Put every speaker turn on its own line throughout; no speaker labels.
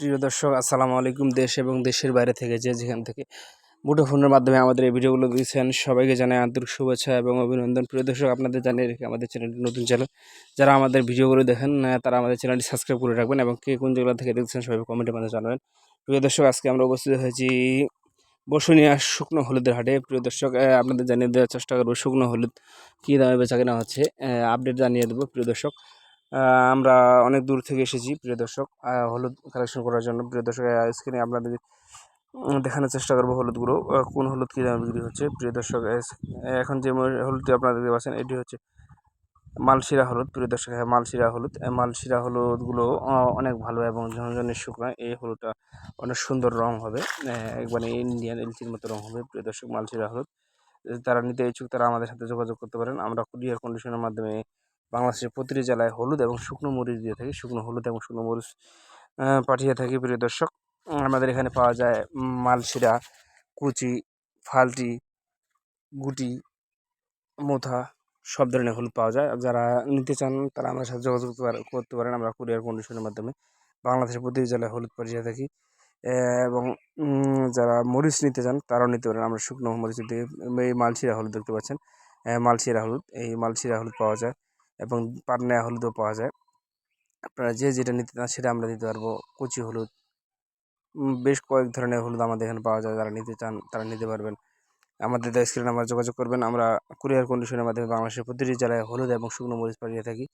প্রিয় দর্শক, আসসালামু আলাইকুম দেশ এবং দেশের বাইরে থেকে যে যেখান থেকে মুঠোফোনের মাধ্যমে আমাদের এই ভিডিওগুলো দিয়েছেন সবাইকে জানাই আন্তরিক শুভেচ্ছা এবং অভিনন্দন। প্রিয় দর্শক, আপনাদের জানিয়ে রেখে, আমাদের চ্যানেলটি নতুন চ্যানেল। যারা আমাদের ভিডিওগুলো দেখেন তারা আমাদের চ্যানেলটি সাবস্ক্রাইব করে রাখবেন এবং কে কোন জায়গা থেকে দেখছেন সবাই কমেন্টের মাধ্যমে জানাবেন। প্রিয় দর্শক, আজকে আমরা উপস্থিত হয়েছি বসুনিয়া শুকনো হলুদের হাটে। প্রিয় দর্শক আপনাদের জানিয়ে দেওয়ার চেষ্টা করব, শুকনো হলুদ কী দামে বেচা কেনা হচ্ছে আপডেট জানিয়ে দেবো। প্রিয় দর্শক আমরা অনেক দূর থেকে এসেছি, প্রিয় দর্শক। হলুদ কালেকশন করার জন্য। প্রিয় দর্শক স্ক্রিনে আপনাদের দেখানোর চেষ্টা করব হলুদগুলো কোন হলুদ কী দামে বিক্রি হচ্ছে? প্রিয় দর্শক এখন যে হলুদটি আপনারা দেখতে পাচ্ছেন, এটি হচ্ছে মালশিরা হলুদ। প্রিয় দর্শক হ্যাঁ মালশিরা হলুদ। মালশিরা হলুদগুলো অনেক ভালো এবং ঝনঝনে শুকনো। এই হলুদটা অনেক সুন্দর রং হবে। একবারে ইন্ডিয়ান এলচির মতো রং হবে। প্রিয় দর্শক, মালশিরা হলুদ। তারা নিতে ইচ্ছুক তারা আমাদের সাথে যোগাযোগ করতে পারেন। আমরা কুরিয়ার কন্ডিশনের মাধ্যমে বাংলাদেশের প্রতিটি জেলায় হলুদ এবং শুকনো মরিচ দিয়ে থাকি, শুকনো হলুদ এবং শুকনো মরিচ পাঠিয়ে থাকি, প্রিয় দর্শক। আমাদের এখানে পাওয়া যায় মালশিরা, কুচি, ফালটি, গুটি, মোথা, সব ধরনের হলুদ পাওয়া যায়। যারা নিতে চান, তারা আমার সাথে যোগাযোগ করতে পারেন। আমরা কুরিয়ার কন্ডিশনের মাধ্যমে বাংলাদেশের প্রতিটি জেলায় হলুদ পাঠিয়ে থাকি। এবং যারা মরিচ নিতে চান, তারাও নিতে পারেন। আমরা শুকনো মরিচ দিয়ে, এই মালশিরা হলুদ দেখতে পাচ্ছেন। মালশিরা হলুদ, এই মালশিরা হলুদ পাওয়া যায়। এবং পাটনা হলুদও পাওয়া যায়। আপনারা যে যেটা নিতে চান সেটা আমরা দিতে পারব। কুচি হলুদ বেশ কয়েক ধরনের হলুদ আমাদের এখানে পাওয়া যায়। যারা নিতে চান তারা নিতে পারবেন। আমাদের স্ক্রিনে নাম্বার যোগাযোগ করবেন। আমরা কুরিয়ার কন্ডিশনের মাধ্যমে বাংলাদেশের প্রতিটি জেলায় হলুদ এবং শুকনো মরিচ পাঠিয়ে থাকি।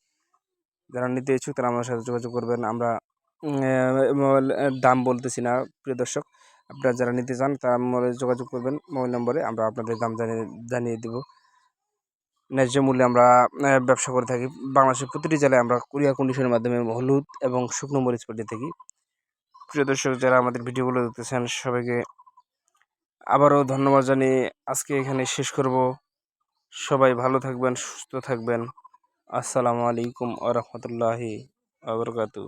যারা নিতে ইচ্ছুক তারা আমাদের সাথে যোগাযোগ করবেন। আমরা দাম বলতেছি না, প্রিয় দর্শক। আপনারা যারা নিতে চান তারা যোগাযোগ করবেন। মোবাইল নম্বরে আমরা আপনাদের দাম জানিয়ে জানিয়ে দেবো। ন্যায্য মূল্যে আমরা ব্যবসা করে থাকি। বাংলাদেশের প্রতিটি জেলায় আমরা কুরিয়ার কন্ডিশনের মাধ্যমে হলুদ এবং শুকনো মরিচ পাঠিয়ে থাকি। প্রিয় দর্শক, যারা আমাদের ভিডিওগুলো দেখতেছেন, সবাইকে আবারও ধন্যবাদ জানিয়ে আজকে এখানে শেষ করব। সবাই ভালো থাকবেন, সুস্থ থাকবেন। আসসালামু আলাইকুম আ রহমতুল্লাহি আবরকাতু